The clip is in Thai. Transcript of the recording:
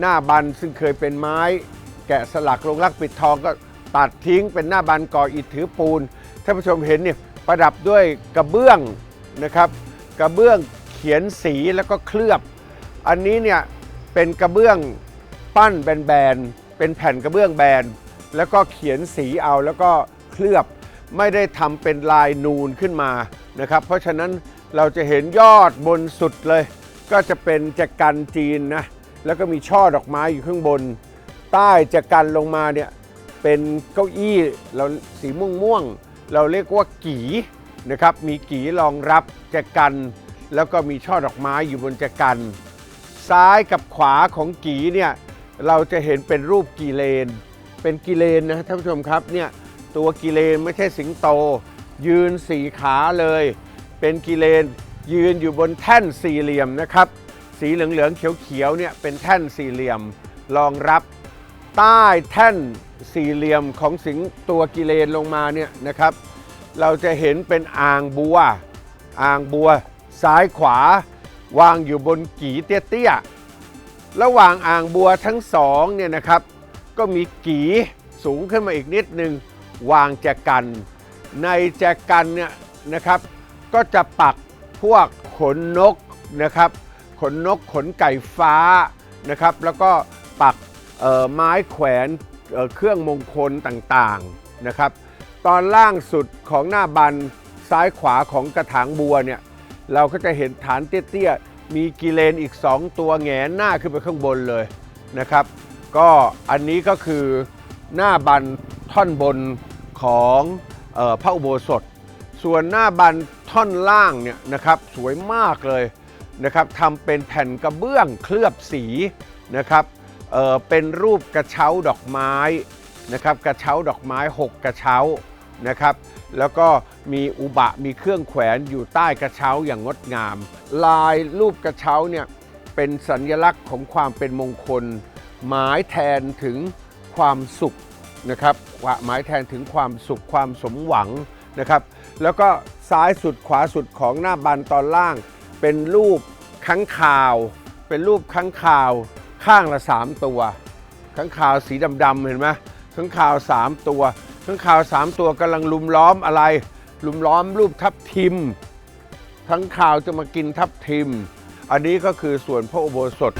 หน้าบันซึ่งเคยเป็นไม้ แกะสลักลงรักปิดทองก็ตัดทิ้งเป็นหน้าบันก่ออิฐถือปูนท่านผู้ชมเห็นเนี่ยประดับด้วยกระเบื้องนะครับ กระเบื้องเขียนสีแล้วก็เคลือบ อันนี้เนี่ยเป็นกระเบื้องปั้นแบนๆเป็นแผ่นกระเบื้องแบน แล้วก็เขียนสีเอาแล้วก็เคลือบไม่ได้ทำเป็นลายนูนขึ้นมานะครับ เพราะฉะนั้นเราจะเห็นยอดบนสุดเลย ก็จะเป็นจักรันจีนนะ แล้วก็มีช่อดอกไม้อยู่ข้างบน ใต้จักรันลงมาเนี่ยเป็นเก้าอี้เราสีม่วงม่วง เราเรียกว่ากีนะครับมีกีรองรับจักรัน แล้วก็มีช่อดอกไม้อยู่บนจักรัน ซ้ายกับขวาของกีเนี่ยเราจะเห็นเป็นรูปกีเลน เป็นกีเลนนะท่านผู้ชมครับเนี่ยตัวกีเลนไม่ใช่สิงโต ยืนสี่ขาเลย เป็นกีเลนยืนอยู่บนแท่นสี่เหลี่ยมนะครับ สีเหลืองๆเขียวๆเนี่ยเป็นแท่นสี่เหลี่ยมรองรับใต้แท่นสี่เหลี่ยมของสิงตัวกิเลนลงมาเนี่ยนะครับ เราจะเห็นเป็นอ่างบัว อ่างบัว ซ้ายขวา วางอยู่บนกีเตี้ยๆระหว่างอ่างบัวทั้งสองเนี่ยนะครับ ก็มีกีสูงขึ้นมาอีกนิดนึง วางแจกัน ในแจกันเนี่ยนะครับ ก็จะปักพวกขนนกนะครับ นนกขนไก่ฟ้านะครับ แล้วก็ปักไม้แขวนเเครื่องมงคลต่างๆนะครับ ตอนล่างสุดของหน้าบันซ้ายขวาของกระถางบัวเนี่ยเราก็จะเห็นฐานเตี้ยๆ มีกิเลนอีก 2 ตัวแงนหน้าขึ้นไปข้างบนเลยนะครับ ก็อันนี้ก็คือหน้าบันท่อนบนของเออพระอุโบสถ ส่วนหน้าบันท่อนล่างเนี่ยนะครับสวยมากเลย นะครับทำเป็นแผ่นกระเบื้องเคลือบสีนะครับเเป็นรูปกระเช้าดอกไม้นะครับกระเช้าดอกไม้ 6 กระเช้านะครับแล้วก็มีอุบะมีเครื่องแขวนอยู่ใต้กระเช้าอย่างงดงาม ลายรูปกระเช้าเนี่ยเป็นสัญลักษณ์ของความเป็นมงคล หมายแทนถึงความสุขนะครับหมายแทนถึงความสุขความสมหวังนะครับแล้วก็ซ้ายสุดขวาสุดของหน้าบันตอนล่าง เป็นรูปค้างคาว เป็นรูปค้างคาวข้างละ 3 ตัวค้างคาวสีดำๆเห็นไหมค้างคาว 3 ตัวค้างคาว 3 ตัวกำลังลุมล้อมอะไร ลุมล้อมรูปทับทิมค้างคาวจะมากินทับทิม อันนี้ก็คือส่วนพระอุโบสถ